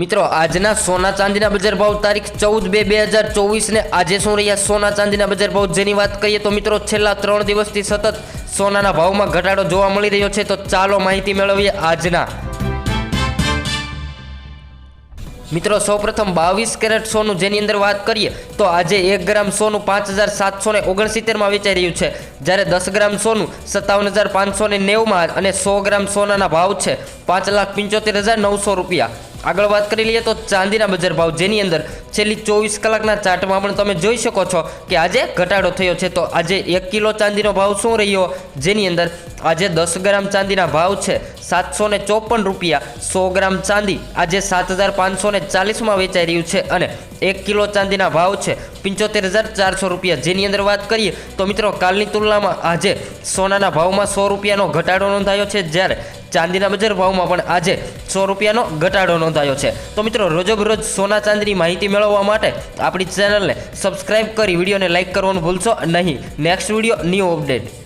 મિત્રો, આજના સોના ચાંદીના બજાર ભાવ તારીખ ચૌદ બે બે હજાર ચોવીસને આજે શું રહ્યા? સોના ચાંદીના બજાર ભાવ જેની વાત કરીએ તો મિત્રો, છેલ્લા ત્રણ દિવસથી સતત સોનાના ભાવમાં ઘટાડો જોવા મળી રહ્યો છે. તો ચાલો માહિતી મેળવીએ આજના. મિત્રો, સૌપ્રથમ બાવીસ કેરેટ સોનું જેની અંદર વાત કરીએ, તો આજે એક ગ્રામ સોનું પાંચ હજાર સાતસો ને ઓગણસિત્તેરમાં વેચાઈ રહ્યું છે. જ્યારે દસ ગ્રામ સોનું સત્તાવન હજાર પાંચસો ને નેવુંમાં અને સો ગ્રામ સોનાના ભાવ છે પાંચ લાખ પંચોતેર હજાર નવસો રૂપિયા. આગળ વાત કરી લઈએ તો ચાંદીના બજાર ભાવ જેની અંદર છેલ્લી ચોવીસ કલાકના ચાર્ટમાં પણ તમે જોઈ શકો છો કે આજે ઘટાડો થયો છે. તો આજે એક કિલો ચાંદીનો ભાવ શું રહ્યો? જેની અંદર આજે દસ ગ્રામ ચાંદીના ભાવ છે સાતસો ને ચોપન રૂપિયા સો ગ્રામ ચાંદી. આજે સાત હજાર પાંચસો ને ચાલીસમાં વેચાઈ રહ્યું છે અને એક કિલો ચાંદીના ભાવ છે પંચોતેર હજાર ચારસો રૂપિયા. જેની અંદર વાત કરીએ તો મિત્રો, કાલની તુલનામાં આજે સોનાના ભાવમાં સો રૂપિયાનો ઘટાડો નોંધાયો છે, જ્યારે ચાંદીના બજાર ભાવમાં પણ આજે સો રૂપિયાનો ઘટાડો નોંધાયો છે. તો મિત્રો, રોજબરોજ સોના ચાંદીની માહિતી મેળવવા માટે આપણી ચેનલને સબસ્ક્રાઇબ કરી, વિડીયોને લાઇક કરવાનું ભૂલશો નહીં. Next video new update